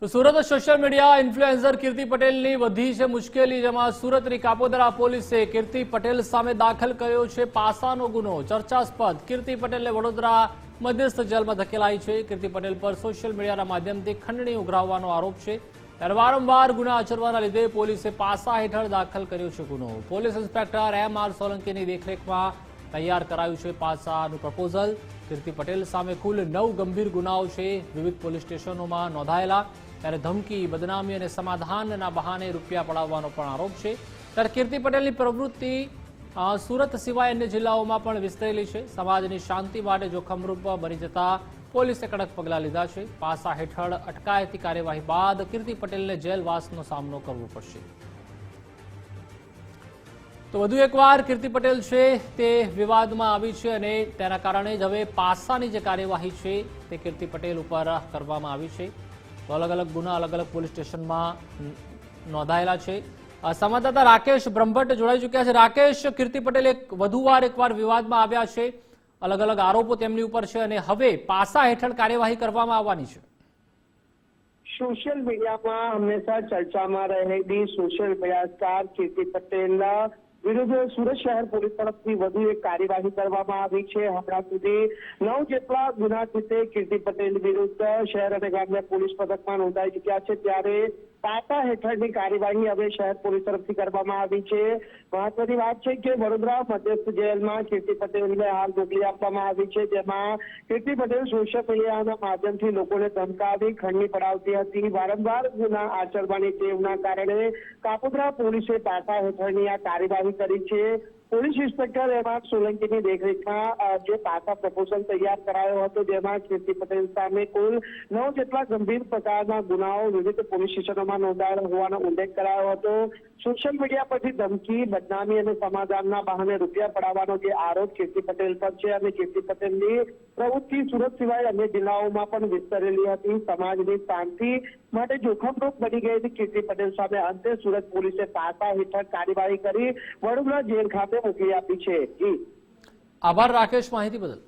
તો Surat social media influencer Kirti પટેલની વધી છે મુશ્કેલી, જેમાં સુરતની કાપોદરા પોલીસે કીર્તિ પટેલ સામે દાખલ કર્યો છે પાસાનો ગુનો. ચર્ચાસ્પદ, કીર્તિ પટેલને વડોદરા મધ્યસ્થ જેલમાં ધકેલાઈ છે. કીર્તિ પટેલ પર સોશિયલ મીડિયાના માધ્યમથી ખંડણી ઉઘરાવવાનો આરોપ છે. ત્યારે વારંવાર ગુના આચરવાના લીધે પોલીસે પાસા હેઠળ દાખલ કર્યો છે ગુનો. પોલીસ ઇન્સ્પેક્ટર એમ આર સોલંકીની દેખરેખમાં તૈયાર કરાયું છે પાસાનું પ્રપોઝલ. કીર્તિ પટેલ સામે કુલ નવ ગંભીર ગુનાઓ છે. વિવિધ પોલીસ સ્ટેશનોમાં નોંધાયેલા. ત્યારે ધમકી, બદનામી અને સમાધાનના બહાને રૂપિયા પડાવવાનો પણ આરોપ છે. ત્યારે કીર્તિ પટેલની પ્રવૃત્તિ સુરત સિવાય અન્ય જિલ્લાઓમાં પણ વિસ્તરેલી છે. સમાજની શાંતિ માટે જોખમરૂપ બની જતા પોલીસે કડક પગલાં લીધા છે. પાસા હેઠળ અટકાયતી કાર્યવાહી બાદ કીર્તિ પટેલને જેલવાસનો સામનો કરવો પડશે. તો વધુ એકવાર કીર્તિ પટેલ છે તે વિવાદમાં આવી છે અને તેના કારણે જ હવે પાસાની જે કાર્યવાહી છે તે કીર્તિ પટેલ ઉપર કરવામાં આવી છે. તો અલગ અલગ ગુના અલગ અલગ પોલીસ સ્ટેશનમાં નોંધાયેલા છે. સંવાદદાતા રાકેશ બ્રહ્મભટ્ટ જોડાઈ ચૂક્યા છે. રાકેશ, કીર્તિ પટેલ એક વધુ વાર એકવાર વિવાદમાં આવ્યા છે. અલગ અલગ આરોપો તેમની ઉપર છે અને હવે પાસા હેઠળ કાર્યવાહી કરવામાં આવવાની છે. સોશિયલ મીડિયામાં હંમેશા ચર્ચામાં રહેલી સોશિયલ મીડિયા સ્ટાર કીર્તિ પટેલના વિરુદ્ધ સુરત શહેર પોલીસ તરફથી વધુ એક કાર્યવાહી કરવામાં આવી છે. હમણાં સુધી નવ જેટલા ગુના રીતે કીર્તિ પટેલ વિરુદ્ધ શહેર અને ગામના પોલીસ પથકમાં નોંધાઈ ચુક્યા છે. ત્યારે પાટા હેઠળની કાર્યવાહી હવે શહેર પોલીસ તરફથી કરવામાં આવી છે. મહત્વની વાત છે કે વડોદરા મધ્યસ્થ જેલમાં કીર્તિ પટેલને હાલ મોકલી આપવામાં આવી છે. જેમાં કીર્તિ પટેલ સોશિયલ મીડિયાના માધ્યમથી લોકોને ધમકાવી ખંડણી પડાવતી હતી. વારંવાર ગુના આચરવાની ટેવના કારણે કાપોદ્રા પોલીસે પાટા હેઠળની આ કાર્યવાહી કરી છે. પોલીસ ઇન્સ્પેક્ટર એમાં સોલંકીની દેખરેખમાં જે પાકા પ્રપોઝલ તૈયાર કરાયો હતો, જેમાં કીર્તિ પટેલ સામે કુલ નવ જેટલા ગંભીર પ્રકારના ગુનાઓ વિવિધ પોલીસ સ્ટેશનોમાં નોંધાયેલા હોવાનો ઉલ્લેખ કરાયો હતો. સોશિયલ મીડિયા પરથી ધમકી, બદનામી અને સમાધાનના બહાને રૂપિયા પડાવવાનો જે આરોપ કીર્તિ પટેલ પર છે અને કીર્તિ પટેલની પ્રવૃત્તિ સુરત સિવાય અન્ય જિલ્લાઓમાં પણ વિસ્તરેલી હતી. સમાજની શાંતિ માટે જોખમરૂપ બની ગયેલી કીર્તિ પટેલ સામે અંતે સુરત પોલીસે પાસા હેઠળ કાર્યવાહી કરી વડોદરા જેલ ખાતે મોકલી આપી છે. જી આભાર રાકેશ માહિતી બદલ